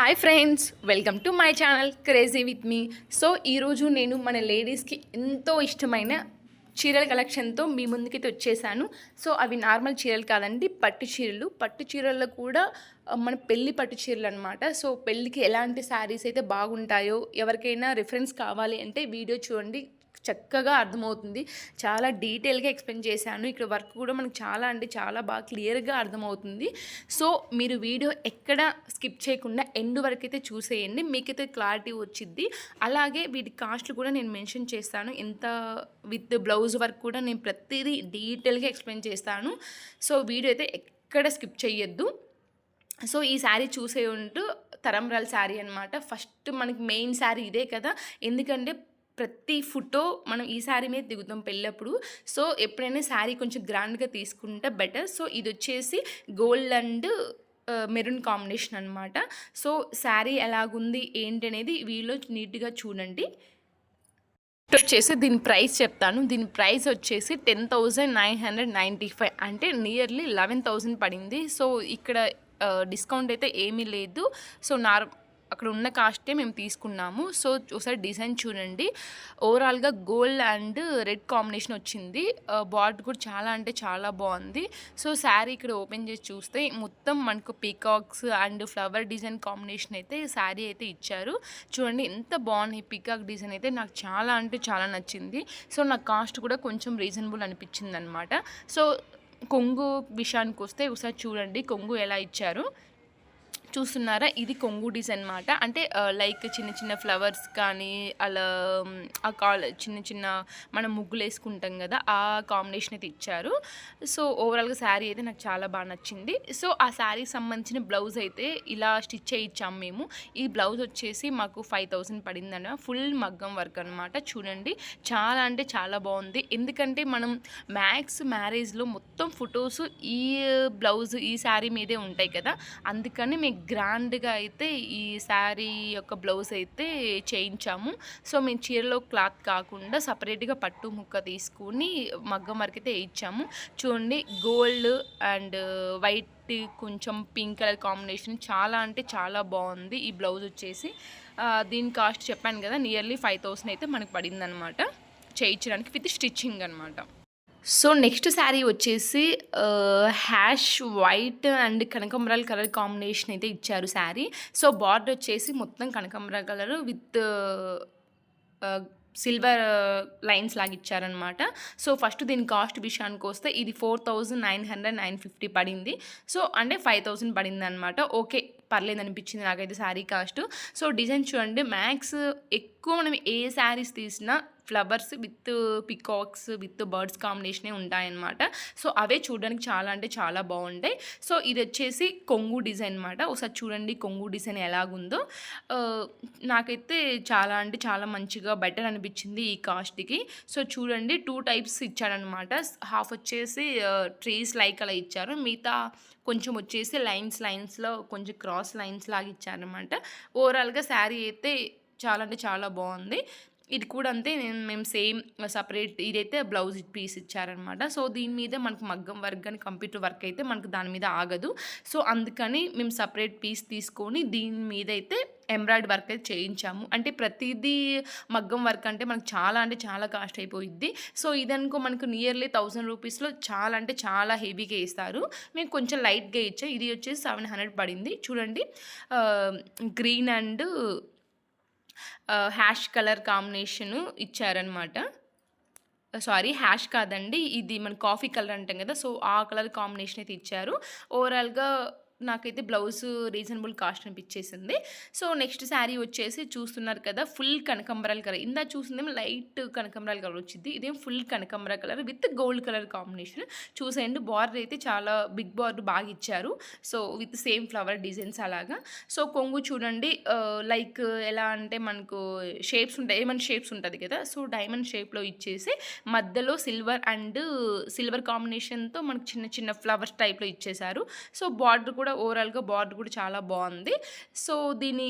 Hi friends welcome to my channel crazy with me so ఈరోజు నేను మన లేడీస్కి ఎంతో ఇష్టమైన చీరల కలెక్షన్తో మీ ముందుకైతే వచ్చేసాను. సో అవి నార్మల్ చీరలు కాదండి పట్టు చీరలు. పట్టు చీరల్లో కూడా మన పెళ్ళి పట్టు చీరలు అనమాట సో పెళ్ళికి ఎలాంటి శారీస్ అయితే బాగుంటాయో ఎవరికైనా రిఫరెన్స్ కావాలి అంటే వీడియో చూడండి. చక్కగా అర్థమవుతుంది. చాలా డీటెయిల్గా ఎక్స్ప్లెయిన్ చేశాను. ఇక్కడ వర్క్ కూడా మనకు చాలా అంటే చాలా బాగా క్లియర్గా అర్థమవుతుంది. సో మీరు వీడియో ఎక్కడ స్కిప్ చేయకుండా ఎండ్ వరకు అయితే చూసేయండి. మీకైతే క్లారిటీ వచ్చిద్ది. అలాగే వీటి కాస్ట్లు కూడా నేను మెన్షన్ చేస్తాను. ఎంత విత్ బ్లౌజ్ వర్క్ కూడా నేను ప్రతిదీ డీటెయిల్గా ఎక్స్ప్లెయిన్ చేస్తాను. సో వీడియో అయితే ఎక్కడ స్కిప్ చేయొద్దు సో ఈ శారీ చూసే ఉంటూ తరంరాల శారీ అనమాట ఫస్ట్ మనకి మెయిన్ శారీ ఇదే కదా. ఎందుకంటే ప్రతి ఫోటో మనం ఈ శారీ మీద దిగుతాం పెళ్ళప్పుడు. సో ఎప్పుడైనా శారీ కొంచెం గ్రాండ్గా తీసుకుంటే బెటర్. సో ఇది వచ్చేసి గోల్డ్ అండ్ మెరూన్ కాంబినేషన్ అనమాట సో శారీ ఎలాగుంది ఏంటి అనేది వీళ్ళు నీట్గా చూడండి. వచ్చేసి దీని ప్రైస్ చెప్తాను. దీని ప్రైస్ వచ్చేసి ten thousand nine hundred ninety five. అంటే నియర్లీ లెవెన్ థౌజండ్ పడింది. సో ఇక్కడ డిస్కౌంట్ అయితే ఏమీ లేదు. సో నార్ అక్కడ ఉన్న కాస్టే మేము తీసుకున్నాము. సో ఒకసారి డిజైన్ చూడండి. ఓవరాల్గా గోల్డ్ అండ్ రెడ్ కాంబినేషన్ వచ్చింది. బార్డర్ కూడా చాలా అంటే చాలా బాగుంది. సో శారీ ఇక్కడ ఓపెన్ చేసి చూస్తే మొత్తం మనకు peacocks and flower design combination అయితే శారీ అయితే ఇచ్చారు. చూడండి ఎంత బాగుంది పీకాక్ డిజైన్ అయితే. నాకు చాలా అంటే చాలా నచ్చింది. సో నా కాస్ట్ కూడా కొంచెం రీజనబుల్ అనిపించింది అనమాట సో కొంగు విషయానికి వస్తే ఒకసారి చూడండి కొంగు ఎలా ఇచ్చారు. చూస్తున్నారా? ఇది కొంగు డిజైన్ అనమాట అంటే లైక్ చిన్న చిన్న ఫ్లవర్స్ కానీ అలా ఆ కాల్ చిన్న చిన్న మనం ముగ్గులు వేసుకుంటాం కదా ఆ కాంబినేషన్ అయితే ఇచ్చారు సో ఓవరాల్గా శారీ అయితే నాకు చాలా బాగా నచ్చింది. సో ఆ శారీకి సంబంధించిన బ్లౌజ్ అయితే ఇలా స్టిచ్ చేయించాము మేము. ఈ బ్లౌజ్ వచ్చేసి మాకు ఫైవ్ థౌసండ్ పడిందన్న ఫుల్ మగ్గం వర్క్ అనమాట చూడండి చాలా అంటే చాలా బాగుంది. ఎందుకంటే మనం మ్యాక్స్ మ్యారేజ్లో మొత్తం ఫొటోస్ ఈ బ్లౌజ్ ఈ శారీ మీదే ఉంటాయి కదా. అందుకని మీకు గ్రాండ్గా అయితే ఈ శారీ యొక్క బ్లౌజ్ అయితే చేయించాము. సో మేము చీరలో క్లాత్ కాకుండా సపరేట్గా పట్టు ముక్క తీసుకుని మగ్గం వరకు అయితే వేయించాము. చూడండి గోల్డ్ అండ్ వైట్ కొంచెం పింక్ కలర్ కాంబినేషన్ చాలా అంటే చాలా బాగుంది ఈ బ్లౌజ్ వచ్చేసి. దీని కాస్ట్ చెప్పాను కదా నియర్లీ ఫైవ్ థౌసండ్ అయితే మనకు పడిందనమాట. చేయించడానికి విత్ స్టిచ్చింగ్ అనమాట. సో నెక్స్ట్ శారీ వచ్చేసి హ్యాష్ వైట్ అండ్ కనకంబరాల కలర్ కాంబినేషన్ అయితే ఇచ్చారు శారీ. సో బార్డర్ వచ్చేసి మొత్తం కనకంబరాల కలర్ విత్ సిల్వర్ లైన్స్ లాగా ఇచ్చారనమాట సో ఫస్ట్ దీని కాస్ట్ విషయానికి వస్తే ఇది four thousand nine hundred nine fifty పడింది. సో అంటే ఫైవ్ థౌజండ్ పడింది అనమాట ఓకే పర్లేదు అనిపించింది నాకైతే శారీ కాస్ట్. సో డిజైన్ చూడండి మ్యాక్స్ ఎక్కువ మనం ఏ శారీస్ తీసినా flowers with peacocks with birds కాంబినేషనే ఉంటాయన్నమాట. సో అవే చూడడానికి చాలా అంటే చాలా బాగుంటాయి. సో ఇది వచ్చేసి కొంగు డిజైన్ అనమాట ఒకసారి చూడండి కొంగు డిజైన్ ఎలాగుందో. నాకైతే చాలా అంటే చాలా మంచిగా బెటర్ అనిపించింది ఈ కాస్ట్కి. సో చూడండి టూ టైప్స్ ఇచ్చాడనమాట హాఫ్ వచ్చేసి ట్రీస్ లైక్ అలా ఇచ్చారు. మిగతా కొంచెం వచ్చేసి లైన్స్ లైన్స్లో కొంచెం క్రాస్ లైన్స్ లాగా ఇచ్చారనమాట ఓవరాల్గా శారీ అయితే చాలా అంటే చాలా బాగుంది. ఇది కూడా అంతే నేను మేము సేమ్ సపరేట్ ఇదైతే బ్లౌజ్ పీస్ ఇచ్చారనమాట. సో దీని మీద మనకు మగ్గం వర్క్ కానీ కంప్యూటర్ వర్క్ అయితే మనకు దాని మీద ఆగదు. సో అందుకని మేము సపరేట్ పీస్ తీసుకొని దీని మీద అయితే ఎంబ్రాయిడ్ వర్క్ అయితే చేయించాము. అంటే ప్రతిదీ మగ్గం వర్క్ అంటే మనకు చాలా అంటే చాలా కాస్ట్ అయిపోయిద్ది. సో ఇదనుకో మనకు నియర్లీ థౌసండ్ రూపీస్లో చాలా అంటే చాలా హెవీగా ఇస్తారు మేము కొంచెం లైట్గా ఇచ్చాం. ఇది వచ్చేసి సెవెన్ హండ్రెడ్ పడింది. చూడండి green and ash colour combination ఇచ్చారనమాట సారీ హ్యాష్ కాదండి ఇది మన కాఫీ కలర్ అంటాం కదా సో ఆ కలర్ కాంబినేషన్ అయితే ఇచ్చారు. ఓవరాల్గా నాకైతే బ్లౌజ్ రీజనబుల్ కాస్ట్ అనిపించేసింది. సో నెక్స్ట్ శారీ వచ్చేసి చూస్తున్నారు కదా ఫుల్ కనకంబరాల కలర్. ఇందా చూసిందేమో లైట్ కనకంబరాల కలర్ వచ్చింది. ఇదేం full కనకంబర colour with gold colour combination. చూసేయండి బార్డర్ అయితే చాలా బిగ్ బార్డర్ బాగా ఇచ్చారు. So with same flower designs అలాగా. సో కొంగు చూడండి లైక్ ఎలా అంటే మనకు షేప్స్ ఉంటాయి ఏమైనా షేప్స్ ఉంటుంది కదా. సో డైమండ్ షేప్లో ఇచ్చేసి మధ్యలో సిల్వర్ అండ్ సిల్వర్ కాంబినేషన్తో మనకు చిన్న చిన్న ఫ్లవర్స్ టైప్లో ఇచ్చేసారు సో బార్డర్ కూడా ఓవరాల్గా బార్డర్ కూడా చాలా బాగుంది. సో దీని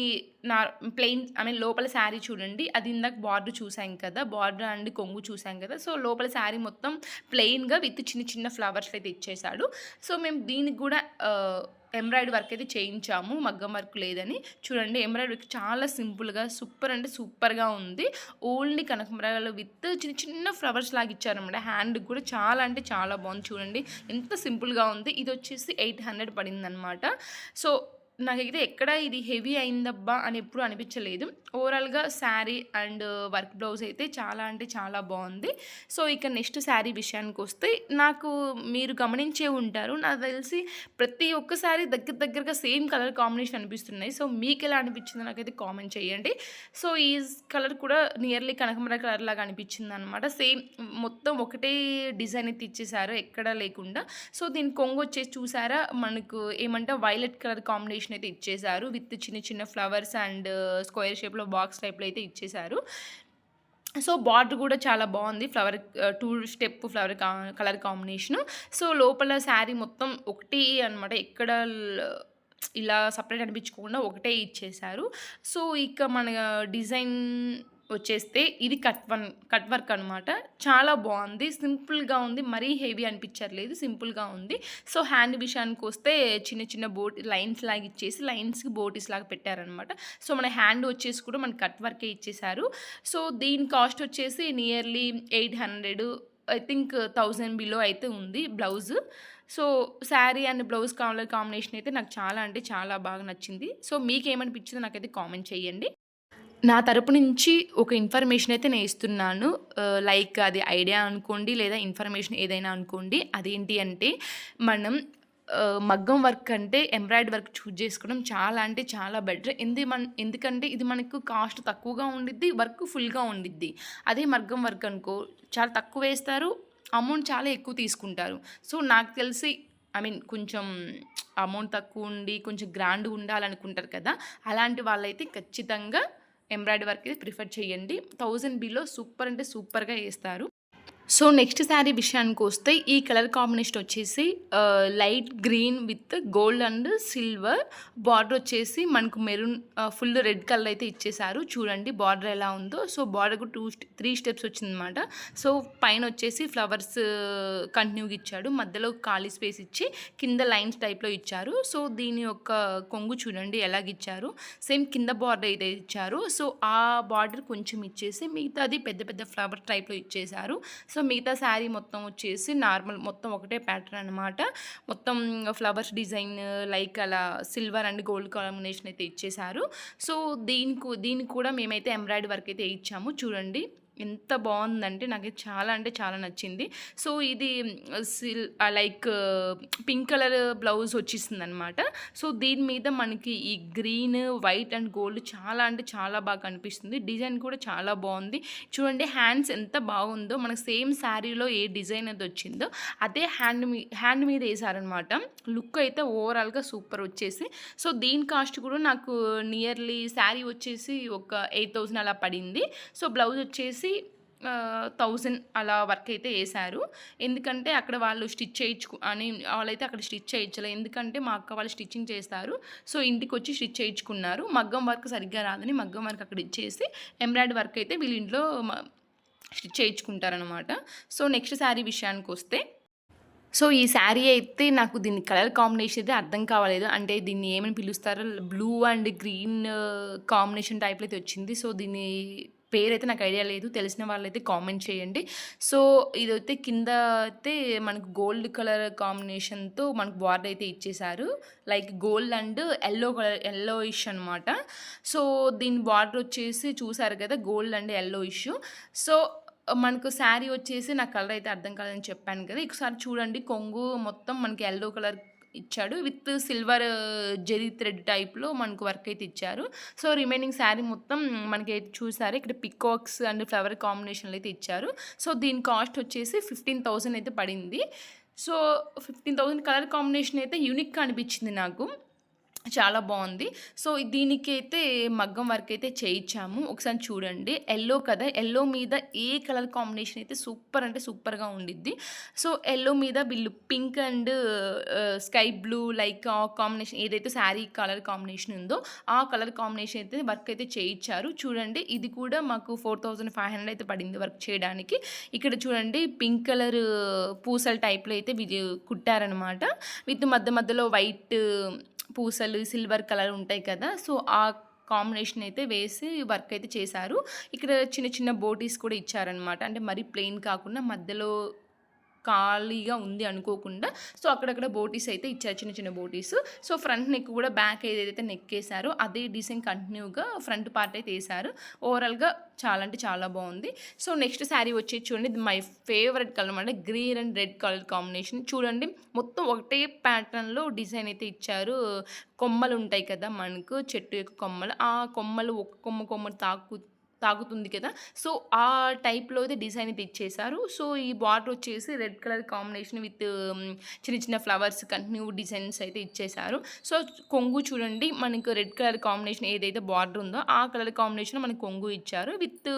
నా ప్లెయిన్ ఐ మీన్ లోపల శారీ చూడండి. అది ఇందాక బార్డర్ చూసాం కదా బార్డర్ అండ్ కొంగు చూసాం కదా. సో లోపల శారీ మొత్తం ప్లెయిన్గా విత్ చిన్న చిన్న ఫ్లవర్స్ అయితే ఇచ్చేసాడు సో మేము దీనికి కూడా ఎంబ్రాయిడరీ వర్క్ అయితే చేయించాము మగ్గం వర్క్ లేదని. చూడండి ఎంబ్రాయిడరీ వర్క్ చాలా సింపుల్గా సూపర్ అంటే సూపర్గా ఉంది. ఓన్లీ కనకమరాలు విత్ చిన్న చిన్న ఫ్లవర్స్ లాగా ఇచ్చారనమాట. హ్యాండ్ కూడా చాలా అంటే చాలా బాగుంది. చూడండి ఎంత సింపుల్గా ఉంది. ఇది వచ్చేసి ఎయిట్ హండ్రెడ్ పడిందనమాట. సో నాకైతే ఎక్కడ ఇది హెవీ అయిందబ్బా అని ఎప్పుడు అనిపించలేదు. ఓవరాల్గా శారీ అండ్ వర్క్ బ్లౌజ్ అయితే చాలా అంటే చాలా బాగుంది. సో ఇక నెక్స్ట్ శారీ విషయానికి వస్తే నాకు మీరు గమనించే ఉంటారు. నాకు తెలిసి ప్రతి ఒక్క శారీ దగ్గర దగ్గరగా సేమ్ కలర్ కాంబినేషన్ అనిపిస్తున్నాయి. సో మీకు ఎలా అనిపించిందో నాకైతే కామెంట్ చేయండి. సో ఈ కలర్ కూడా నియర్లీ కనకమర కలర్ లాగా అనిపించింది అనమాట సేమ్ మొత్తం ఒకటే డిజైన్ అయితే ఇచ్చేసారు ఎక్కడ లేకుండా. సో దీని కొంగు వచ్చేసి చూసారా? మనకు ఏమంటే వైలెట్ కలర్ కాంబినేషన్ అయితే ఇచ్చేసారు విత్ చిన్న చిన్న ఫ్లవర్స్ అండ్ స్క్వేర్ షేప్లో బాక్స్ టైప్లో అయితే ఇచ్చేసారు సో బార్డర్ కూడా చాలా బాగుంది. Flower two step flower colour combination so లోపల శారీ మొత్తం ఒకటి అనమాట ఎక్కడ ఇలా సపరేట్ అనిపించకుండా ఒకటే ఇచ్చేసారు సో ఇక మన uh, డిజైన్ వచ్చేస్తే ఇది కట్ వన్ కట్ వర్క్ అనమాట చాలా బాగుంది. సింపుల్గా ఉంది. మరీ హెవీ అనిపించట్లేదు. సింపుల్గా ఉంది. సో హ్యాండ్ విషయానికి వస్తే చిన్న చిన్న బోట్ లైన్స్ లాగా ఇచ్చేసి లైన్స్కి బోటీస్ లాగా పెట్టారనమాట సో మన హ్యాండ్ వచ్చేసి కూడా మన కట్ వర్కే ఇచ్చేసారు. సో దీని కాస్ట్ వచ్చేసి nearly eight hundred I think thousand below అయితే ఉంది blouse. So sari and blouse colour combination అయితే నాకు చాలా అంటే చాలా బాగా నచ్చింది. సో మీకు ఏమనిపించిందో నాకైతే కామెంట్ చేయండి. నా తరపు నుంచి ఒక ఇన్ఫర్మేషన్ అయితే నేను ఇస్తున్నాను. లైక్ అది ఐడియా అనుకోండి లేదా ఇన్ఫర్మేషన్ ఏదైనా అనుకోండి అదేంటి అంటే మనం మగ్గం వర్క్ అంటే ఎంబ్రాయిడ్ వర్క్ చూజ్ చేసుకోవడం చాలా అంటే చాలా బెటర్ ఎందు మన ఎందుకంటే ఇది మనకు కాస్ట్ తక్కువగా ఉండిద్ది వర్క్ ఫుల్గా ఉండిద్ది. అదే మగ్గం వర్క్ అనుకో చాలా తక్కువ వేస్తారు అమౌంట్ చాలా ఎక్కువ తీసుకుంటారు. సో నాకు తెలిసి ఐ మీన్ కొంచెం అమౌంట్ తక్కువ ఉండి కొంచెం గ్రాండ్ ఉండాలనుకుంటారు కదా అలాంటి వాళ్ళైతే ఖచ్చితంగా ఎంబ్రాయిడరీ వర్క్ ప్రిఫర్ చేయండి. థౌజండ్ బిలో సూపర్ అంటే సూపర్గా వేస్తారు సో నెక్స్ట్ శారీ విషయానికి వస్తే ఈ కలర్ కాంబినేషన్ వచ్చేసి light green with gold and silver. Border వచ్చేసి మనకు మెరూన్ ఫుల్ రెడ్ కలర్ అయితే ఇచ్చేసారు చూడండి బార్డర్ ఎలా ఉందో. సో బార్డర్కు టూ త్రీ స్టెప్స్ వచ్చిందనమాట సో పైన వచ్చేసి ఫ్లవర్స్ కంటిన్యూగా ఇచ్చాడు. మధ్యలో ఖాళీ స్పేస్ ఇచ్చి కింద లైన్స్ టైప్లో ఇచ్చారు. సో దీని యొక్క కొంగు చూడండి ఎలాగిచ్చారు సేమ్ కింద బార్డర్ అయితే ఇచ్చారు. సో ఆ బార్డర్ కొంచెం ఇచ్చేసి మిగతాది పెద్ద పెద్ద ఫ్లవర్ టైప్లో ఇచ్చేసారు సో మిగతా శారీ మొత్తం వచ్చేసి నార్మల్ మొత్తం ఒకటే ప్యాటర్న్ అనమాట మొత్తం ఫ్లవర్స్ డిజైన్ లైక్ అలా సిల్వర్ అండ్ గోల్డ్ కాంబినేషన్ అయితే ఇచ్చేశారు. సో దీనికి దీనికి కూడా మేమైతే ఎంబ్రాయిడరీ వర్క్ అయితే ఇచ్చాము. చూడండి. ఎంత బాగుందంటే నాకు చాలా అంటే చాలా నచ్చింది. సో ఇది silk like pink colour blouse వచ్చేసింది అనమాట సో దీని మీద మనకి ఈ గ్రీన్ వైట్ అండ్ గోల్డ్ చాలా అంటే చాలా బాగా కనిపిస్తుంది. డిజైన్ కూడా చాలా బాగుంది. చూడండి హ్యాండ్స్ ఎంత బాగుందో. మనకు సేమ్ శారీలో ఏ డిజైన్ అది వచ్చిందో అదే హ్యాండ్ మీ హ్యాండ్ మీద వేసారనమాట లుక్ అయితే ఓవరాల్గా సూపర్ వచ్చేసి. సో దీని కాస్ట్ కూడా నాకు నియర్లీ శారీ వచ్చేసి ఒక ఎయిట్ థౌసండ్ అలా పడింది. సో బ్లౌజ్ వచ్చేసి థౌజండ్ అలా వర్క్ అయితే వేశారు. ఎందుకంటే అక్కడ వాళ్ళు స్టిచ్ చేయించుకు అని వాళ్ళైతే అక్కడ స్టిచ్ చేయించలేదు ఎందుకంటే మా అక్క వాళ్ళు స్టిచ్చింగ్ చేస్తారు. సో ఇంటికి వచ్చి స్టిచ్ చేయించుకున్నారు. మగ్గం వర్క్ సరిగ్గా రాదని మగ్గం వర్క్ అక్కడ ఇచ్చేసి ఎంబ్రాయిడరీ వర్క్ అయితే వీళ్ళ ఇంట్లో స్టిచ్ చేయించుకుంటారనమాట సో నెక్స్ట్ శారీ విషయానికి వస్తే సో ఈ శారీ అయితే నాకు దీని కలర్ కాంబినేషన్ అయితే అర్థం కావలేదు. అంటే దీన్ని ఏమని పిలుస్తారో బ్లూ అండ్ గ్రీన్ కాంబినేషన్ టైప్లో అయితే వచ్చింది. సో దీన్ని పేరైతే నాకు ఐడియా లేదు. తెలిసిన వాళ్ళైతే కామెంట్ చేయండి. సో ఇదైతే కింద అయితే మనకు గోల్డ్ కలర్ కాంబినేషన్తో మనకు బార్డర్ అయితే ఇచ్చేసారు like gold and yellow colour yellowish అనమాట సో దీని బార్డర్ వచ్చేసి చూసారు కదా gold and yellow so మనకు శారీ వచ్చేసి నాకు కలర్ అయితే అర్థం కాదని చెప్పాను కదా ఒకసారి చూడండి. కొంగు మొత్తం మనకి ఎల్లో కలర్ ఇచ్చాడు. విత్ సిల్వర్ జెరీ థ్రెడ్ టైప్లో మనకు వర్క్ అయితే ఇచ్చారు. సో రిమైనింగ్ శారీ మొత్తం మనకి అయితే చూసారు ఇక్కడ పికాక్స్ అండ్ ఫ్లవర్ కాంబినేషన్లు అయితే ఇచ్చారు. సో దీని కాస్ట్ వచ్చేసి ఫిఫ్టీన్ థౌజండ్ అయితే పడింది. So fifteen thousand colour combination అయితే యూనిక్గా అనిపించింది నాకు. చాలా బాగుంది. సో దీనికైతే మగ్గం వర్క్ అయితే చేయించాము. ఒకసారి చూడండి. ఎల్లో కదా? ఎల్లో మీద ఏ కలర్ కాంబినేషన్ అయితే సూపర్ అంటే సూపర్గా ఉండిద్ది. సో ఎల్లో మీద వీళ్ళు pink and sky blue like ఆ కాంబినేషన్ ఏదైతే శారీ కలర్ కాంబినేషన్ ఉందో ఆ కలర్ కాంబినేషన్ అయితే వర్క్ అయితే చేయించారు. చూడండి. ఇది కూడా మాకు ఫోర్ థౌజండ్ ఫైవ్ హండ్రెడ్ అయితే పడింది వర్క్ చేయడానికి. ఇక్కడ చూడండి. పింక్ కలర్ పూసల టైప్లో అయితే కుట్టారనమాట విత్ మధ్య మధ్యలో వైట్ పూసలు సిల్వర్ కలర్ ఉంటాయి కదా సో ఆ కాంబినేషన్ అయితే వేసి వర్క్ అయితే చేశారు. ఇక్కడ చిన్న చిన్న బోటీస్ కూడా ఇచ్చారనమాట అంటే మరీ ప్లెయిన్ కాకుండా మధ్యలో ఖాళీగా ఉంది అనుకోకుండా సో అక్కడక్కడ బోటీస్ అయితే ఇచ్చారు చిన్న చిన్న బోటీస్. సో ఫ్రంట్ నెక్ కూడా బ్యాక్ ఏదైతే నెక్ వేసారో అదే డిజైన్ కంటిన్యూగా ఫ్రంట్ పార్ట్ అయితే వేసారు ఓవరాల్గా చాలా అంటే చాలా బాగుంది. సో నెక్స్ట్ శారీ వచ్చి చూడండి మై ఫేవరెట్ కలర్ అంటే green and red colour combination. చూడండి మొత్తం ఒకటే ప్యాటర్న్లో డిజైన్ అయితే ఇచ్చారు. కొమ్మలు ఉంటాయి కదా మనకు చెట్టు యొక్క కొమ్మలు ఆ కొమ్మలు ఒక కొమ్మ కొమ్మ తాకు తాగుతుంది కదా. సో ఆ టైప్లో అయితే డిజైన్ అయితే ఇచ్చేసారు సో ఈ బార్డర్ వచ్చేసి రెడ్ కలర్ కాంబినేషన్ విత్ చిన్న చిన్న ఫ్లవర్స్ కంటిన్యూ డిజైన్స్ అయితే ఇచ్చేసారు సో కొంగు చూడండి మనకు రెడ్ కలర్ కాంబినేషన్ ఏదైతే బార్డర్ ఉందో ఆ కలర్ కాంబినేషన్ మనకు కొంగు ఇచ్చారు. విత్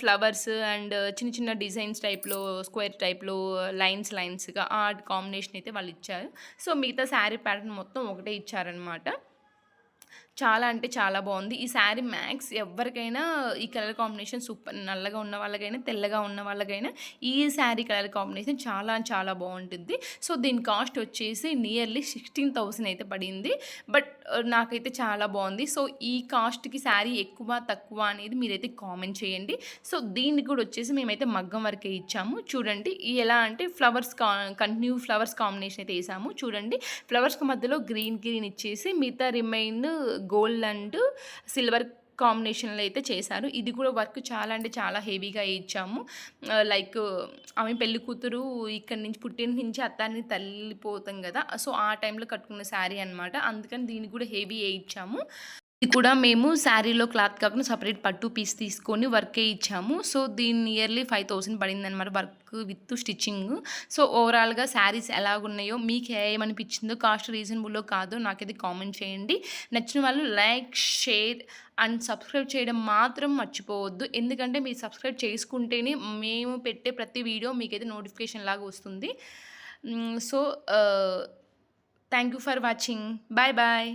ఫ్లవర్స్ అండ్ చిన్న చిన్న డిజైన్స్ టైప్లో స్క్వేర్ టైప్లో లైన్స్ లైన్స్గా ఆ కాంబినేషన్ అయితే వాళ్ళు ఇచ్చారు. సో మిగతా శారీ ప్యాటర్న్ మొత్తం ఒకటే ఇచ్చారనమాట చాలా అంటే చాలా బాగుంది. ఈ శారీ మ్యాక్స్ ఎవరికైనా ఈ కలర్ కాంబినేషన్ సూపర్ నల్లగా ఉన్న వాళ్ళకైనా తెల్లగా ఉన్న వాళ్ళకైనా ఈ శారీ కలర్ కాంబినేషన్ చాలా చాలా బాగుంటుంది. సో దీని కాస్ట్ వచ్చేసి నియర్లీ సిక్స్టీన్ థౌసండ్ అయితే పడింది. బట్ నాకైతే చాలా బాగుంది. సో ఈ కాస్ట్కి శారీ ఎక్కువ తక్కువ అనేది మీరైతే కామెంట్ చేయండి. సో దీనికి కూడా వచ్చేసి మేమైతే మగ్గం వరకే ఇచ్చాము. చూడండి ఎలా అంటే ఫ్లవర్స్ కా కంటిన్యూ ఫ్లవర్స్ కాంబినేషన్ అయితే వేసాము. చూడండి ఫ్లవర్స్కి మధ్యలో గ్రీన్ గ్రీన్ ఇచ్చేసి మిగతా రిమైన్ గోల్డ్ అండ్ సిల్వర్ కాంబినేషన్లో అయితే చేశారు. ఇది కూడా వర్క్ చాలా అంటే చాలా హెవీగా ఇచ్చాము. లైక్ ఆమె పెళ్ళి కూతురు ఇక్కడ నుంచి పుట్టిన నుంచి అత్తాన్ని తల్లిపోతాం కదా. సో ఆ టైంలో కట్టుకున్న శారీ అనమాట అందుకని దీనికి కూడా హెవీ ఇచ్చాము. ఇది కూడా మేము శారీలో క్లాత్ కాకుండా సపరేట్ పట్టు పీస్ తీసుకొని వర్కే ఇచ్చాము. సో దీన్ని నియర్లీ ఫైవ్ థౌసండ్ పడింది అనమాట వర్క్ విత్ స్టిచ్చింగ్ సో ఓవరాల్గా శారీస్ ఎలాగున్నాయో మీకు ఏమనిపించిందో కాస్ట్ రీజనబుల్లో కాదో నాకైతే కామెంట్ చేయండి. నచ్చిన వాళ్ళు లైక్ షేర్ అండ్ సబ్స్క్రైబ్ చేయడం మాత్రం మర్చిపోవద్దు. ఎందుకంటే మీరు సబ్స్క్రైబ్ చేసుకుంటేనే మేము పెట్టే ప్రతి వీడియో మీకైతే నోటిఫికేషన్ లాగా వస్తుంది. So thank you for watching bye bye